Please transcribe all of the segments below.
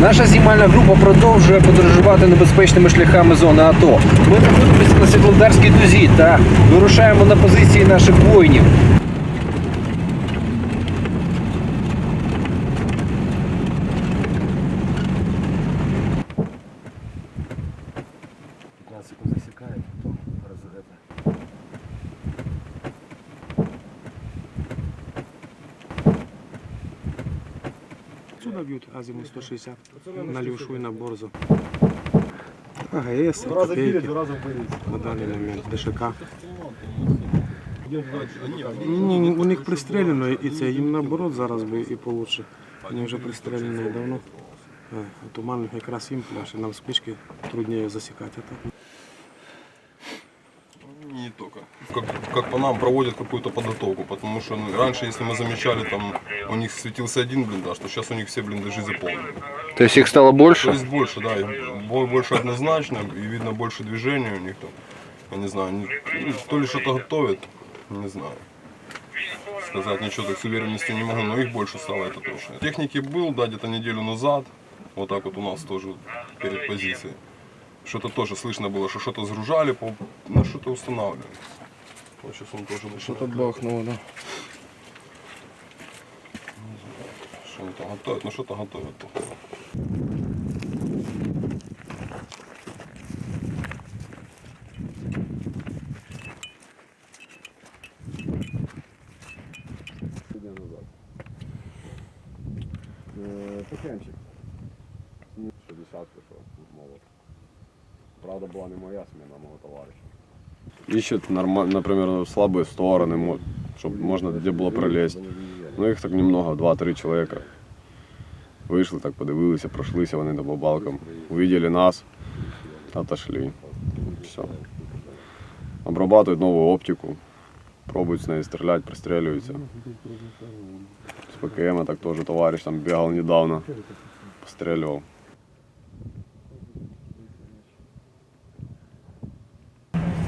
Наша знімальна група продовжує подорожувати небезпечними шляхами зони АТО. Ми знаходимося на Світлодарській дузі та вирушаємо на позиції наших воїнів. Отсюда бьют азимут 160 на левшу и на борзу. АГС, копейки на данный момент, ДШК. Ні, у них пристрелено і це, їм наоборот зараз би і получше. Вони вже пристрелені давно. А Туман якраз їм пляше, нам спички трудніше засікати. Не только. Как, по нам проводят какую-то подготовку, потому что ну, раньше, если мы замечали, там у них светился один блиндаж, то сейчас у них все блиндажи заполнены. То есть их стало То больше? есть больше, да, их бо- больше однозначно, и видно больше движения у них там. Я не знаю, они, то ли что-то готовят, не знаю. Сказать ничего так с уверенностью не могу, но их больше стало, это точно. Техники был, да, где-то неделю назад, вот так вот у нас тоже перед позицией. Что-то тоже слышно было, что что-то сгружали, ну что-то устанавливали. Вот сейчас он тоже начинает. бахнуло, да. Что они там готовят, ну что-то готовят. походу. Тихенчик. 60 пішов, молот. Правда, була не моя сміна, мого товариша ищет, норма- например, слабые стороны, мо- чтобы можно где было пролезть. Ну їх так немного, два-три чоловіка. Вийшли, так подивилися, пройшлися вони по балкам. Увидели нас, отошли. Все. Обрабатывают новую оптику, пробуют с ней стрелять, пристреливаются. С ПКМ так тоже товарищ там бегал недавно, постреливал.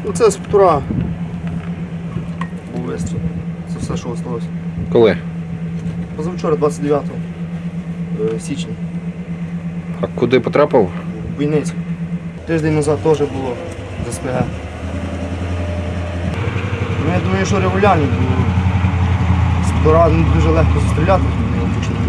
Ну це з птура. Був вистріл. Це все, що залишилось. Коли? Позавчора, 29 е, січня, А куди потрапив? в Війниці. Тиждень назад теж було з СПГ. Ну, я думаю, що регулярні, бо з птура ну, дуже легко застріляти. з неї.